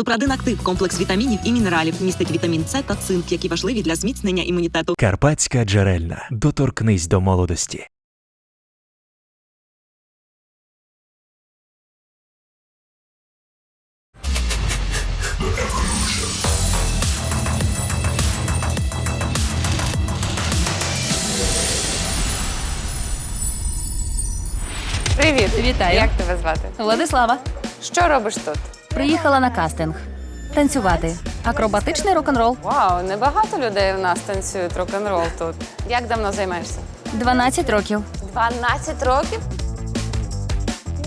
Супрадин Актив комплекс вітамінів і мінералів містить вітамін С та цинк, які важливі для зміцнення імунітету. Карпатська джерельна. Доторкнись до молодості. Привіт! Вітаю. Як тебе звати? Владислава, Що робиш тут? Приїхала на кастинг. Танцювати. Акробатичний рок-н-рол. Вау, небагато людей в нас танцюють рок-н-рол тут. Як давно займаєшся? 12 років. 12 років?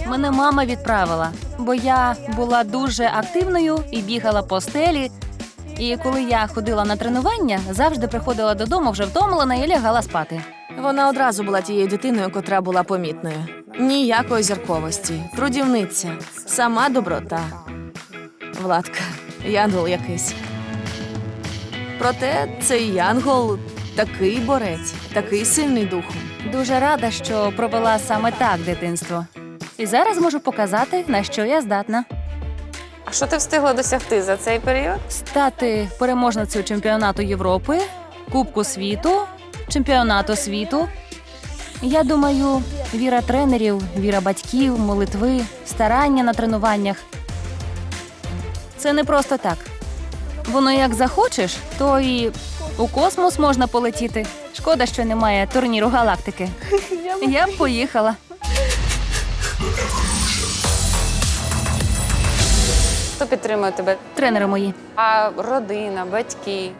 Мене мама відправила, бо я була дуже активною і бігала по стелі. І коли я ходила на тренування, завжди приходила додому вже втомлена і лягала спати. Вона одразу була тією дитиною, котра була помітною. Ніякої зірковості, трудівниця, сама доброта. Владка, янгол якийсь. Проте цей янгол такий борець, такий сильний духом. Дуже рада, що провела саме так дитинство. І зараз можу показати, на що я здатна. А що ти встигла досягти за цей період? Стати переможницею чемпіонату Європи, Кубку світу, чемпіонату світу. Я думаю, віра тренерів, віра батьків, молитви, старання на тренуваннях. Це не просто так. Воно як захочеш, то і у космос можна полетіти. Шкода, що немає турніру галактики. Я б поїхала. Хто підтримує тебе? Тренери мої. А родина, батьки.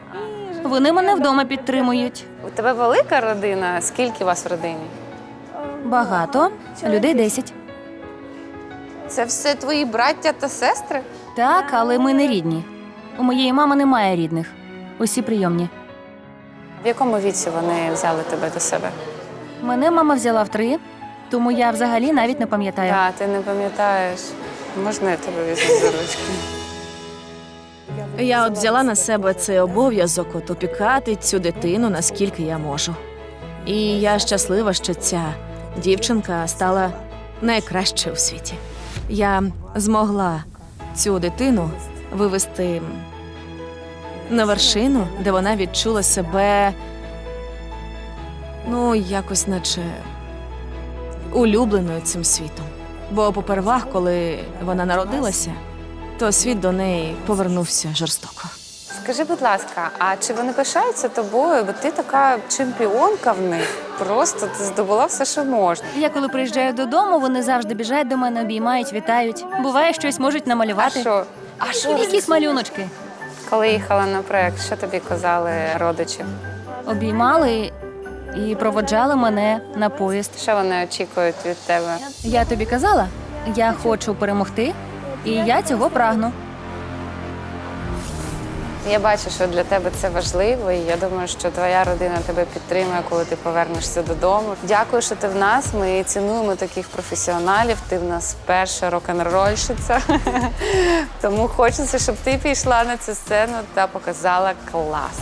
Вони мене вдома підтримують. У тебе велика родина? Скільки вас в родині? Багато людей 10. Це все твої браття та сестри? Так, але ми не рідні. У моєї мами немає рідних. Усі прийомні. В якому віці вони взяли тебе до себе? Мене мама взяла в три, тому я взагалі навіть не пам'ятаю. Так, ти не пам'ятаєш. Можна я тебе візьму за ручки? Я от взяла на себе цей обов'язок от опікати цю дитину, наскільки я можу. І я щаслива, що ця дівчинка стала найкращою у світі. Я змогла цю дитину вивести на вершину, де вона відчула себе, ну, якось наче улюбленою цим світом. Бо попервах, коли вона народилася, то світ до неї повернувся жорстоко. Скажи, будь ласка, а чи вони пишаються тобою? Бо ти така чемпіонка в них. Просто ти здобула все, що можна. Я коли приїжджаю додому, вони завжди біжать до мене, обіймають, вітають. Буває, щось можуть А намалювати. що? А що? Якісь малюночки. Коли їхала на проект, що тобі казали родичі? Обіймали і проводжали мене на поїзд. Що вони очікують від тебе? Я тобі казала, я хочу перемогти, і я цього прагну. Я бачу, що для тебе це важливо, і я думаю, що твоя родина тебе підтримує, коли ти повернешся додому. Дякую, що ти в нас. Ми цінуємо таких професіоналів. Ти в нас перша рок-н-рольщиця. Тому хочеться, щоб ти пішла на цю сцену та показала клас.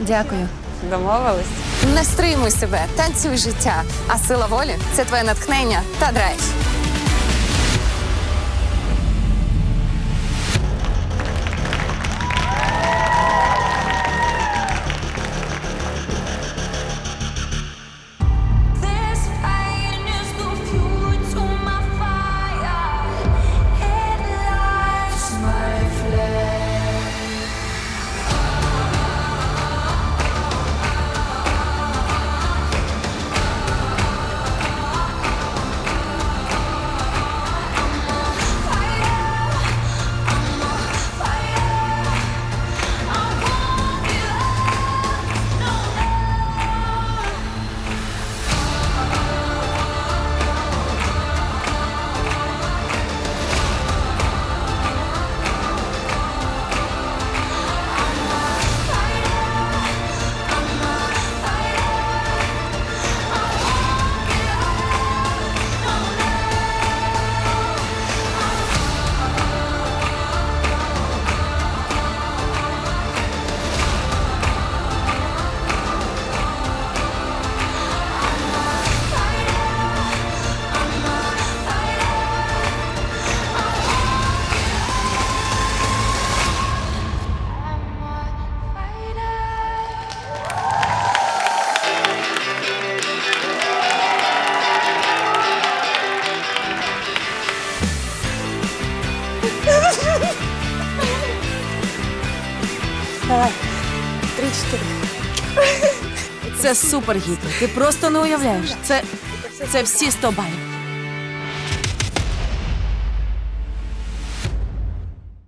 Дякую. Домовились? Не стримуй себе, танцюй життя. А сила волі це твоє натхнення та драйв. Це супер гідно. Ти просто не уявляєш. Це, це всі 100 балів.